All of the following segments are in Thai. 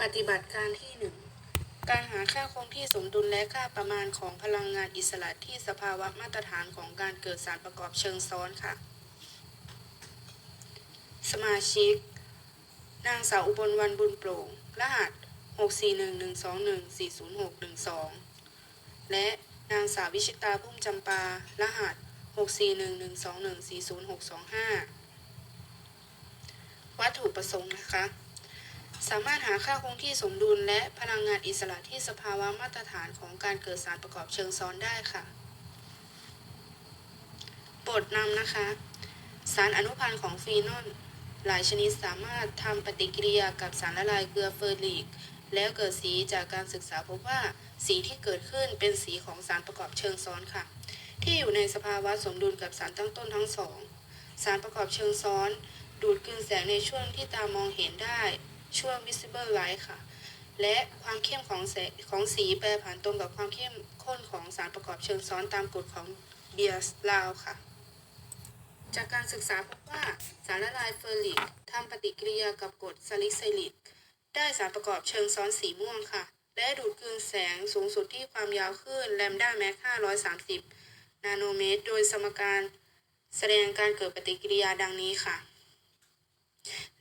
ปฏิบัติการที่ 1 การหาค่าคงที่สมดุลและค่าประมาณของพลังงานอิสระที่สภาวะมาตรฐานของการเกิดสารประกอบเชิงซ้อนค่ะ สมาชิก นางสาวอุบลวันบุญโปร่ง รหัส 64112140612 และนางสาววิชิตาพุ่มจำปา รหัส 64112140625 วัตถุประสงค์นะคะ สามารถหาค่าคงที่สมดุลและพลังงานอิสระที่สภาวะมาตรฐานของการเกิดสารประกอบเชิงซ้อนได้ค่ะ บทนำนะคะ สารอนุพันธ์ของฟีนอลหลายชนิดสามารถทำปฏิกิริยากับสารละลายเกลือเฟอร์ริกแล้วเกิดสีจากการศึกษาพบว่าสีที่เกิดขึ้นเป็นสีของสารประกอบเชิงซ้อนค่ะ ที่อยู่ในสภาวะสมดุลกับสารตั้งต้นทั้งสอง สารประกอบเชิงซ้อน ดูดกลืนแสงในช่วงที่ตามองเห็นได้ ช่วง visible light ค่ะ และความเข้มของแสงของสีแปรผันตรงกับความเข้มข้นของสารประกอบเชิงซ้อนตามกฎของเบียร์ลาวค่ะ จากการศึกษาพบว่าสารละลายเฟอร์ริกทำปฏิกิริยากับกรดซาลิไซลิกได้สารประกอบเชิงซ้อนสีม่วงค่ะ และดูดกลืนแสงสูงสุดที่ความยาวคลื่นแลมด้าแม็ก530 นาโนเมตร โดยสมการแสดงการเกิดปฏิกิริยาดังนี้ค่ะ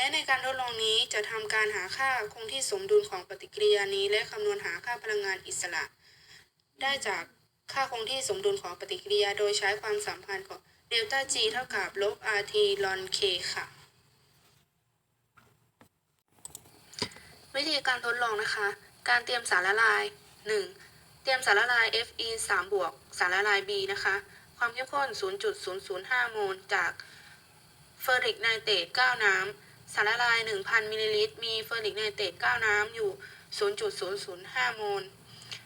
และในการทดลองนี้จะทำการหาค่าคงที่สมดุลของปฏิกิริยานี้ และคำนวณหาค่าพลังงานอิสระ ได้จากค่าคงที่สมดุลของปฏิกิริยา โดยใช้ความสัมพันธ์ของเดลต้า G เท่ากับลบ RT ลอน K ค่ะ วิธีการทดลองนะคะ การเตรียมสารละลาย 1. เตรียมสารละลาย Fe 3 บวก สารละลาย B นะคะ ความเข้มข้น 0.005 โมล จากเฟอร์ริกไนเตรต9น้ำ สารละลาย 1,000มิลลิลิตร มีเฟอร์ริกไนเตรต9 น้ำอยู่ 0.005 โมล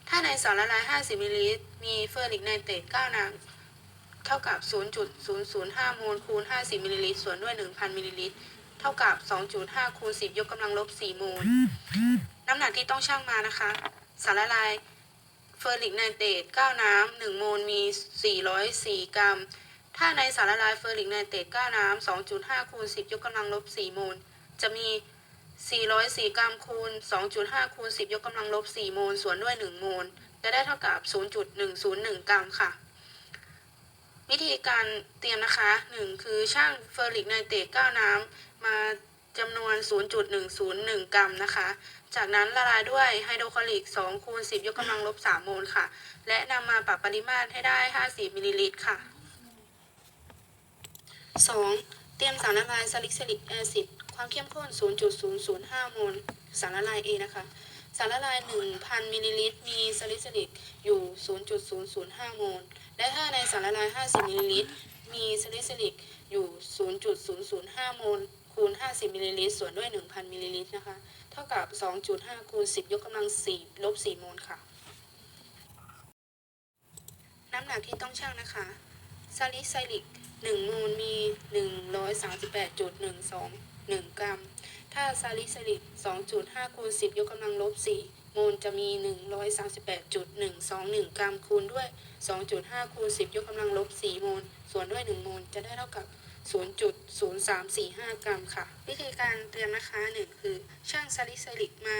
ถ้าในสารละลาย 50มิลลิลิตร มีเฟอร์ริกไนเตรต9 น้ำ เท่ากับ 0.005 โมล คูณ 50มิลลิลิตร ส่วนด้วย 1,000มิลลิลิตร เท่ากับ 2.5 คูณ 10 ยกกำลังลบ 4 โมล น้ำหนักที่ต้องชั่งมานะคะ สารละลายเฟอร์ริกไนเตรต9 น้ำ 1 โมล มี 404 กรัม ถ้าในสารละลายเฟอร์ริกไนเตรต9น้ำ2.5คูณ10 ยกกำลังลบ 4 โมล จะมี 404 กรัมคูณ 2.5คูณ10 ยกกำลังลบ 4 โมล ส่วนด้วย 1 โมล จะได้เท่ากับ 0.101 กรัมค่ะ วิธีการเตรียมนะคะ 1 คือช่างเฟอร์ริกไนเตรต9น้ำมาจำนวน 0.101 กรัมนะคะ จากนั้นละลายด้วยไฮโดรคลอริก 2 คูณ 10 ยกกำลังลบ 3 โมลค่ะ และนำมาปรับปริมาตรให้ได้ 50 มิลลิลิตรค่ะ 2. เตรียมสารละลายซาลิซิลิกแอซิดความเข้มข้น 0.005 โมล สารละลาย A นะคะ สารละลาย 1,000 มิลลิลิตร มีซาลิซิลิกอยู่ 0.005 โมล และถ้าในสารละลาย 50 มิลลิลิตร มีซาลิซิลิกอยู่ 0.005 โมล คูณ 50 มิลลิลิตร ส่วนด้วย 1,000 มิลลิลิตรนะคะ เท่ากับ 2.5 คูณ 10 ยกกำลัง 4 ลบ 4 โมลค่ะ น้ำหนักที่ต้องชั่งนะคะ ซาลิไซลิก หนึ่งนูลมีหนึ่งร้อยสามสิบแปดจุดหนึ่งสองหนึ่งกรัม ถ้าซาลิซิลิกสองจุดห้าคูณสิบยกกำลังลบสี่โมลจะมีหนึ่งร้อยสามสิบแปดจุดหนึ่งสองหนึ่งกรัมคูณด้วยสองจุดห้าคูณสิบยกกำลังลบสี่โมลส่วนด้วยหนึ่งโมลจะได้เท่ากับ 0.0345 กรัมค่ะ วิธีการเตรียมนะคะ1คือช่างซาลิไซลิกมา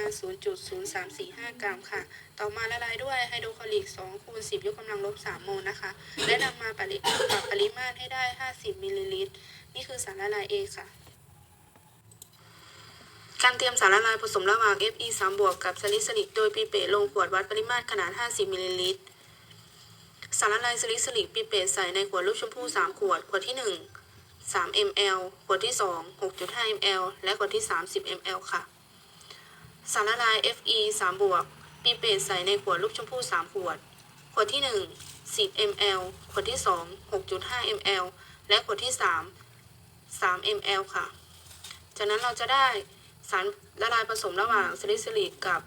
0.0345 กรัมค่ะ ต่อมาละลายด้วยไฮโดรคลอริก2คูณ10 ยกกำลังลบ 3 โมลนะคะ และนำมาปริปรับปริมาตรให้ได้ 50 มิลลิลิตร นี่คือสารละลาย A ค่ะ การเตรียมสารละลายผสมระหว่าง Fe 3บวกกับซาลิซิลิก โดยปีเปตลงขวดวัดปริมาตรขนาด 50 มิลลิลิตร สารละลายซาลิซิลิกปีเปตใส่ในขวดลูกชมพู่ 3 ขวด ขวดที่ 1 3 ml ขวดที่ 2 6.5 ml และขวดที่3 10 ml ค่ะ สารละลาย Fe 3บวกปีเปตใส่ในขวดลูกชมพู่ 3 ขวด ขวดที่ 1 10 ml ขวดที่ 2 6.5 ml และขวดที่ 3 3 ml ค่ะ จากนั้นเราจะได้สารละลายผสมระหว่างซาลิซิลิกกับ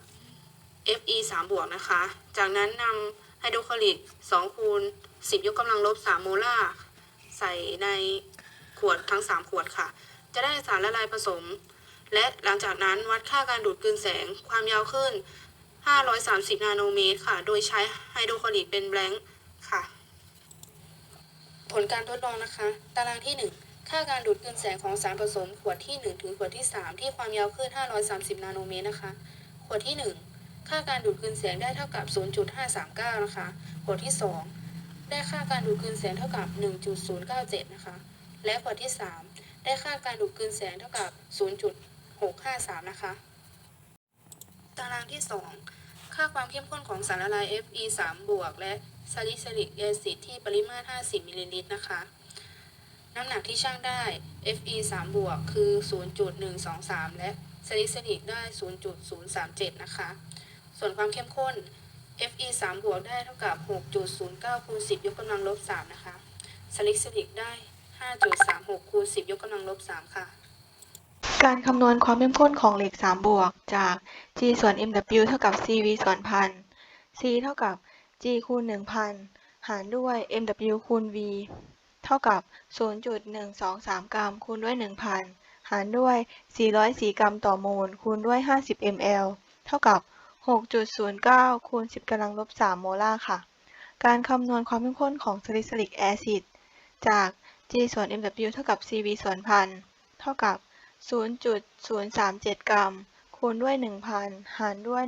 Fe 3บวกนะคะ จากนั้นนำไฮโดรคลอริก2คูณ10 ยกกำลังลบ 3 โมลาร์ใส่ใน ขวดทั้ง 3 ขวดค่ะ จะได้สารละลายผสม และหลังจากนั้นวัดค่าการดูดกลืนแสงความยาวขึ้น 530 นาโนเมตรค่ะ โดยใช้ไฮโดรคลอริกเป็นแบงค์ค่ะ ผลการทดลองนะคะ ตารางที่ 1 ค่าการดูดกลืนแสงของสารผสม ขวดที่ 1 ถึงขวดที่ 3 ที่ความยาวคลื่น530 นาโนเมตรนะคะ ขวดที่ 1ค่าการดูดคืนแสงได้เท่ากับ 0.539 นะคะ ขวดที่ 2 ได้ค่าการดูดคืนแสงเท่ากับ 1.097 นะคะ และขวดที่ 3 ได้ค่าการดูดคืนแสงเท่ากับ 0.653 นะคะ ตารางที่ 2 ค่าความเข้มข้นของสารละลาย Fe 3บวกและซาลิซิลิกแอซิดที่ปริมาตร 50มิลลิลิตรนะคะ น้ำหนักที่ช่างได้ Fe 3บวกคือ 0.123 และซาลิซิลิกได้ 0.037 นะคะ ส่วนความเข้มข้น Fe 3บวกได้เท่ากับ 6.09คูณ10 ยกกำลังลบ 3 นะคะซาลิซิลิกได้ 5.36คูณ10 ยกกำลังลบ 3 ค่ะ การคำนวณความเข้มข้นของเหล็ก 3 บวก จาก G ส่วน mW เท่ากับ CV ส่วนพัน C เท่ากับ G คูณ1,000 หารด้วย mW คูณ V เท่ากับ 0.123 กรัม คูณด้วย 1,000 หารด้วย 404 กรัมต่อโมล คูณด้วย 50 ml เท่ากับ 6.09 คูณ 10กำลังลบ 3 โมลาร์ค่ะ การคำนวณความเข้มข้นของซาลิซิลิกแอซิดจาก G ส่วน mW เท่ากับ CV ส่วนพันเท่ากับ 0.037 กรัม คูณด้วย 1,000 หารด้วย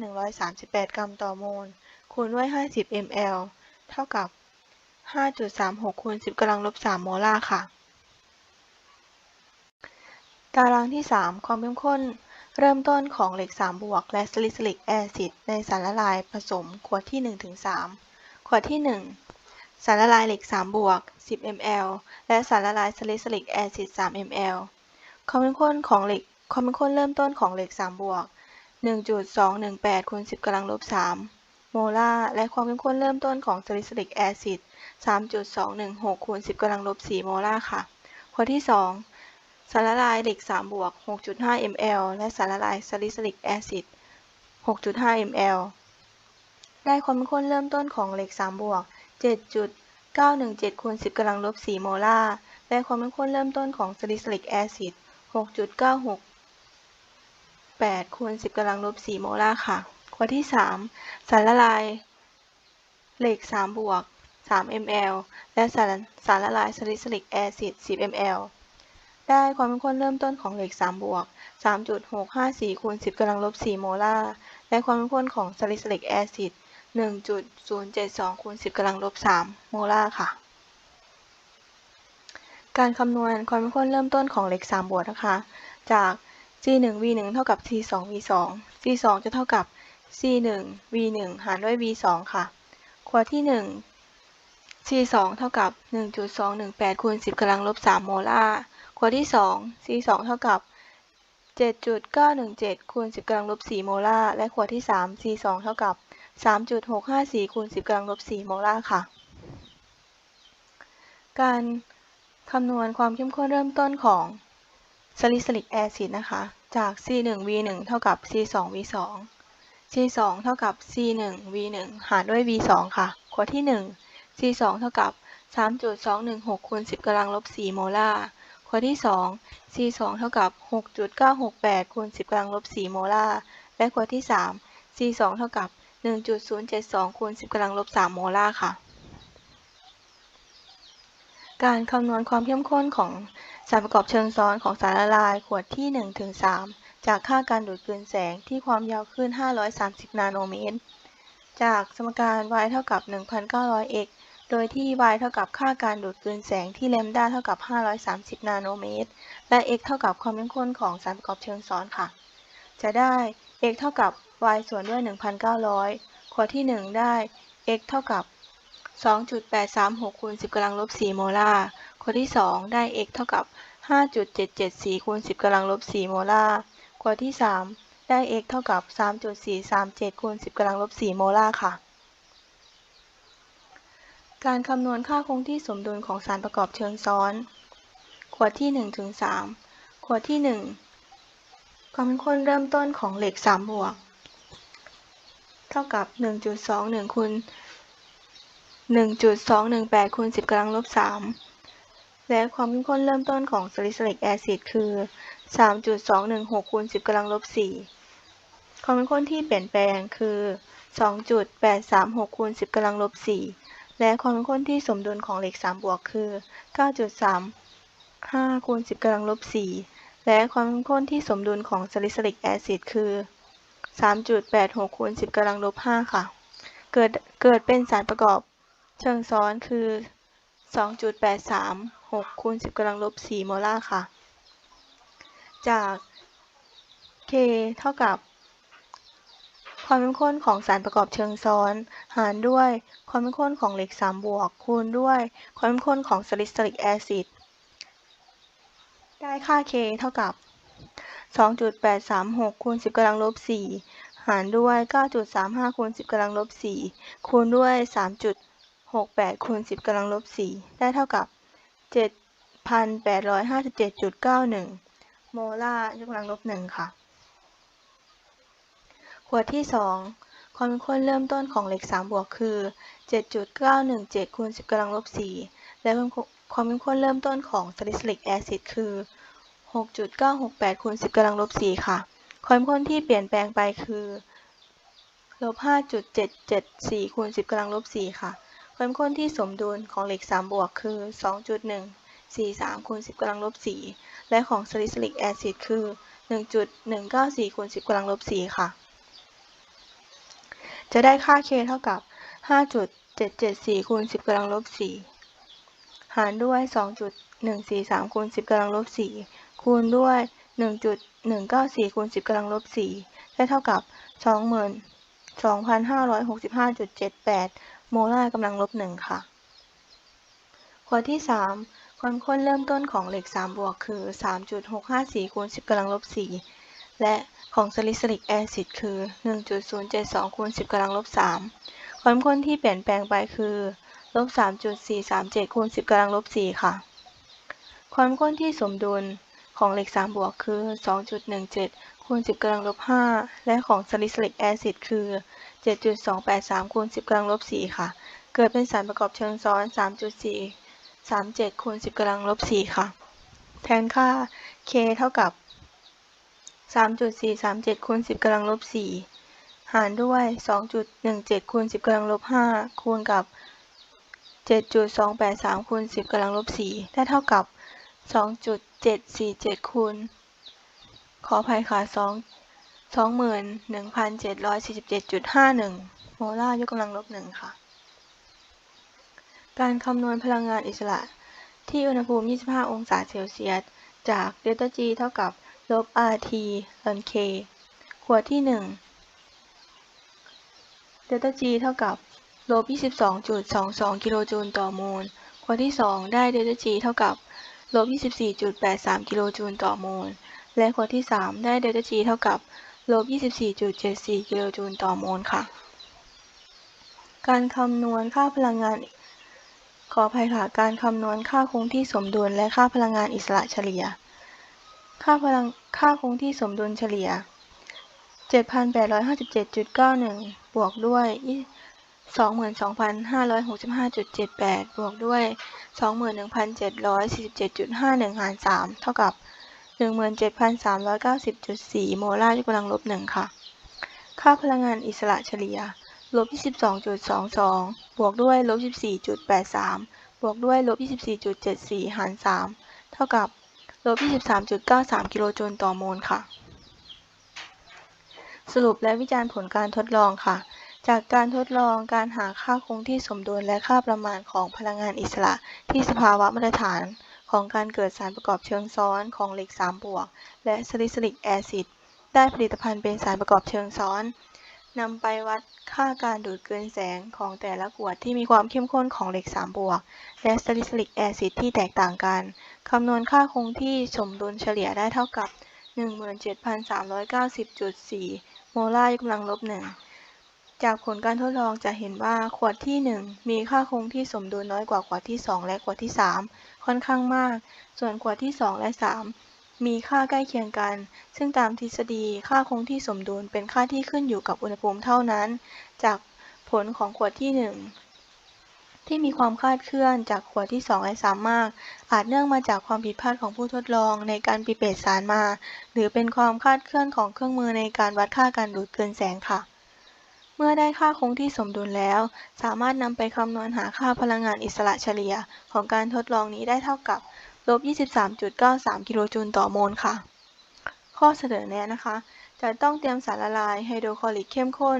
138 กรัมต่อโมล คูณด้วย 50 ml เท่ากับ 5.36 คูณ 10กำลังลบ 3 โมลาร์ค่ะ ตารางที่ 3 ความเข้มข้นเริ่มต้นของเหล็ก 3 บวก และซาลิซิลิกแอซิดในสารละลายผสมขวดที่ 1-3 ขวดที่ 1 สารละลายเหล็ก 3 บวก 10 ml และสารละลายซาลิซิลิกแอซิด 3 ml ความเข้มข้นของเหล็กความเข้มข้นเริ่มต้นของเหล็ก 3 บวก 1.218คูณ10กำลังลบ3โมลาร์และความเข้มข้นเริ่มต้นของซาลิซิลิกแอซิด 3.216คูณ10กำลังลบ4โมลาร์ค่ะ ข้อที่ 2 สารละลายเหล็ก 3 บวก 6.5 ml และสารละลายซาลิซิลิกแอซิด 6.5 ml ได้ความเข้มข้นเริ่มต้นของเหล็ก 3 บวก 7.917คูณ10กำลังลบ4โมลาร์และความเข้มข้นเริ่มต้นของซาลิซิลิกแอซิด6.968คูณ10กำลังลบ4โมลาร์ค่ะ ข้อที่ 3 สารละลายเหล็ก3บวก3 ml และสารสารละลายซาลิซิลิกแอซิด10 ml ได้ความเข้มข้นเริ่มต้นของเหล็ก3บวก3.654คูณ10กำลังลบ4โมลาร์และความเข้มข้นของซาลิซิลิกแอซิด 1.072คูณ10กำลังลบ3โมลาร์ค่ะ การคำนวณความเข้มข้นเริ่มต้นของเหล็ก3บวกนะคะ จาก C1V1 เท่ากับ C2V2 C2 จะเท่ากับ C1V1 หารด้วย V2 ค่ะขวดที่1 C2 เท่ากับ1.218คูณ10กำลังลบ3โมลาร์ขวดที่2 C2 เท่ากับ7.917คูณ10กำลังลบ4โมลาร์และขวดที่ 3 C2 เท่ากับ 3.654คูณ10กำลังลบ4โมลาร์ค่ะ การคำนวณความเข้มข้นเริ่มต้นของซาลิซิลิกแอซิดนะคะ จาก C1V1 เท่ากับ C2V2 C2 เท่ากับ C1V1 หารด้วย V2 ค่ะขวที่ 1 C2 เท่ากับ 3.216คูณ10กำลังลบ4โมลาร์ขวที่ 2 C2 เท่ากับ 6.968คูณ10กำลังลบ4โมลาร์และขวที่ 3 C2 เท่ากับ 1.072คูณ10กำลังลบ3โมลาร์ค่ะ การคำนวณความเข้มข้นของสารประกอบเชิงซ้อนของสารละลายขวดที่ 1-3 จากค่าการดูดกลืนแสงที่ความยาวคลื่น 530 นาโนเมตร จากสมการ y เท่ากับ 1,900 x โดยที่ y เท่ากับค่าการดูดกลืนแสงที่แลมด้าเท่ากับ 530 นาโนเมตร และ x เท่ากับความเข้มข้นของสารประกอบเชิงซ้อนค่ะ จะได้ x เท่ากับ y ส่วนด้วย 1,900ขวดที่ 1 ได้ x เท่ากับ 2.836คูณ10กำลังลบ4โมลาร์ขวดที่ 2 ได้ x เท่ากับ 5.774คูณ10กำลังลบ4โมลาร์ขวดที่ 3 ได้ x เท่ากับ 3.437คูณ10กำลังลบ4โมลาร์ค่ะ การคำนวณค่าคงที่สมดุลของสารประกอบเชิงซ้อน ขวดที่1-3ขวดที่ 1 ความเข้มข้นเริ่มต้นของเหล็ก3บวก เท่ากับ 1.21คูณ1.218คูณ10กำลังลบ3และความเข้มข้นเริ่มต้นของซาลิซิลิกแอซิดคือ 3.216คูณ10กำลังลบ4ความเข้มข้นที่เปลี่ยนแปลงคือ 2.836คูณ10กำลังลบ4และความเข้มข้นที่สมดุลของเหล็ก3บวกคือ 9.35คูณ10กำลังลบ4 และความเข้มข้นที่สมดุลของซาลิซิลิกแอซิดคือ 3.86คูณ10กำลังลบ5ค่ะ เกิดเกิดเป็นสารประกอบเชิงซ้อนคือ 2.836คูณ10กำลังลบ4โมลาร์ค่ะ จาก K เท่ากับ ความเข้มข้นของสารประกอบเชิงซ้อน หารด้วยความเข้มข้นของเหล็ก 3 บวก คูณด้วยความเข้มข้นของสลิดสลิกแอซิด ได้ค่า K เท่ากับ 2.836คูณ10กำลังลบ4หารด้วย 9.35คูณ10กำลังลบ4คูณด้วย 3.68คูณ10กำลังลบ4ได้เท่ากับ 7,857.91 โมลาร์ยกกำลังลบ1ค่ะ ขวดที่ 2 ความเข้มข้นเริ่มต้นของเหล็ก 3 บวกคือ 7.917คูณ10กำลังลบ4และ ความเข้มข้นเริ่มต้นของสลิดสลิกแอซิดคือ 6.968คูณ10กำลังลบ4ค่ะ ความเข้มข้นที่เปลี่ยนแปลงไปคือลบ5.774คูณ10กำลังลบ4ค่ะ ความเข้มข้นที่สมดุลของเหล็ก3บวกคือ 2.143คูณ10กำลังลบ4และของสลิดสลิกแอซิดคือ 1.194คูณ10กำลังลบ4ค่ะ จะได้ค่า K เท่ากับ 5.774คูณ10กำลังลบ4 หารด้วย 2.143คูณ10กำลังลบ4คูณด้วย 1.194คูณ10กำลังลบ4ได้เท่ากับ 22,565.78 โมลาร์กำลังลบ1ค่ะขวดที่ 3 ความข้นเริ่มต้นของเหล็ก 3 บวกคือ 3.654คูณ10กำลังลบ4และของสลิดสลิกแอซิดคือ 1.072คูณ10กำลังลบ3ความข้นที่เปลี่ยนแปลงไปคือ ลบ3.437คูณ10กำลังลบ4ค่ะ ความข้นที่สมดุลของเหล็ก3บวกคือ2.17คูณ10กำลังลบ5และของสลิดสลิกแอซิดคือ7.283คูณ10กำลังลบ4ค่ะ เกิดเป็นสารประกอบเชิงซ้อน3.437คูณ10กำลังลบ4ค่ะ แทนค่า K เท่ากับ3.437คูณ10กำลังลบ4หารด้วย 2.17คูณ10กำลังลบ5คูณกับ 7.283คูณ10กำลังลบ4ได้เท่ากับ 2.747คูณขออภัยค่ะ2 21,747.51 โมลาร์ยกกำลังลบ1ค่ะ การคำนวณพลังงานอิสระ ที่อุณหภูมิ 25 องศาเซลเซียส จากเดลต้า G เท่ากับลบ RT ลน K ขวดที่ 1 เดลต้า G เท่ากับ ลบ 22.22 กิโลจูลต่อโมลขวดที่ 2 ได้เดลต้า G เท่ากับลบ 24.83 กิโลจูลต่อโมล และขวดที่ 3 ได้เดลต้า G เท่ากับลบ 24.74 กิโลจูลต่อโมลค่ะ การคำนวณค่าพลังงาน ขออภัยค่ะ การคำนวณค่าคงที่สมดุลและค่าพลังงานอิสระเฉลี่ย ค่าพลัง ค่าคงที่สมดุลเฉลี่ย 7,857.91 บวกด้วย 22,565.78 บวกด้วย 21,747.51 หาร 3 เท่ากับ 17,390.4 โมลาร์ยกกำลังลบ 1 ค่ะ ค่าพลังงานอิสระเฉลี่ย ลบ 22.22 บวกด้วย ลบ 14.83 บวกด้วย ลบ 24.74 หาร 3 เท่ากับ ลบ 23.93 กิโลจูลต่อโมลค่ะ สรุปและวิจารณ์ผลการทดลองค่ะ จากการทดลองการหาค่าคงที่สมดุลและค่าประมาณของพลังงานอิสระที่สภาวะมาตรฐานของการเกิดสารประกอบเชิงซ้อนของเหล็ก3บวก และสลิดสลิกแอซิดได้ผลิตภัณฑ์เป็นสารประกอบเชิงซ้อนนำไปวัดค่าการดูดกลืนแสงของแต่ละขวดที่มีความเข้มข้นของเหล็ก3บวก และสลิดสลิกแอซิดที่แตกต่างกันคำนวณค่าคงที่สมดุลเฉลี่ยได้เท่ากับ 17,390.4 โมลาร์ยกกำลังลบ1 จากผลการทดลองจะเห็นว่าขวดที่ 1 มีค่าคงที่สมดุลน้อยกว่าขวดที่ 2 และขวดที่ 3 ค่อนข้างมาก ส่วนขวดที่ 2 และ 3 มีค่าใกล้เคียงกัน ซึ่งตามทฤษฎีค่าคงที่สมดุลเป็นค่าที่ขึ้นอยู่กับอุณหภูมิเท่านั้น จากผลของขวดที่ 1 ที่มีความคลาดเคลื่อนจากขวดที่ 2 และ 3 มาก อาจเนื่องมาจากความผิดพลาดของผู้ทดลองในการปิเปตสารมา หรือเป็นความคลาดเคลื่อนของเครื่องมือในการวัดค่าการดูดกลืนแสงค่ะ เมื่อได้ค่าคงที่สมดุลแล้ว สามารถนำไปคำนวณหาค่าพลังงานอิสระเฉลี่ยของการทดลองนี้ได้เท่ากับลบ23.93 กิโลจูลต่อโมลค่ะ ข้อเสนอแนะนะคะ จะต้องเตรียมสารละลายไฮโดรคลอริกเข้มข้น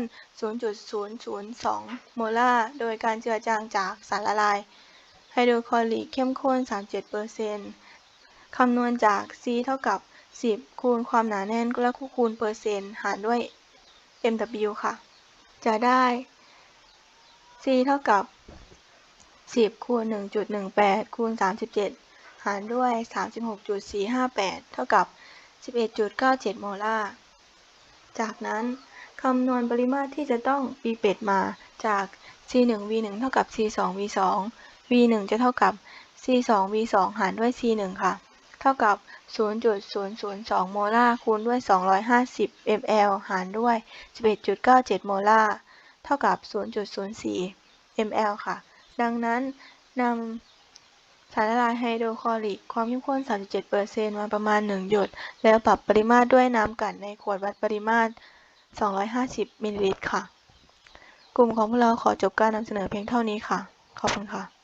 0.002 โมลาร์ โดยการเจือจางจากสารละลายไฮโดรคลอริกเข้มข้น 37%คำนวณจาก C เท่ากับ 10 คูณความหนาแน่นและคูณเปอร์เซ็นต์ หารด้วย mW ค่ะ จะได้ C เท่ากับ 10 คูณ 1.18 คูณ 37 หารด้วย 36.458 เท่ากับ 11.97 โมลาร์ จากนั้นคำนวณปริมาตรที่จะต้องปีเป็ดมาจาก C1 V1 เท่ากับ C2 V2 V1 จะเท่ากับ C2 V2 หารด้วย C1 ค่ะ เท่ากับ 0.002 โมลาร์คูณด้วย 250 ml หารด้วย 11.97 โมลาร์เท่ากับ 0.04 ml ค่ะ ดังนั้นนำสารละลายไฮโดรคลอริก ความเข้มข้น 37%มาประมาณ 1 หยด แล้วปรับปริมาตรด้วยน้ำกลั่นในขวดวัดปริมาตร 250 มิลลิลิตรค่ะ กลุ่มของพวกเราขอจบการนำเสนอเพียงเท่านี้ค่ะ ขอบคุณค่ะ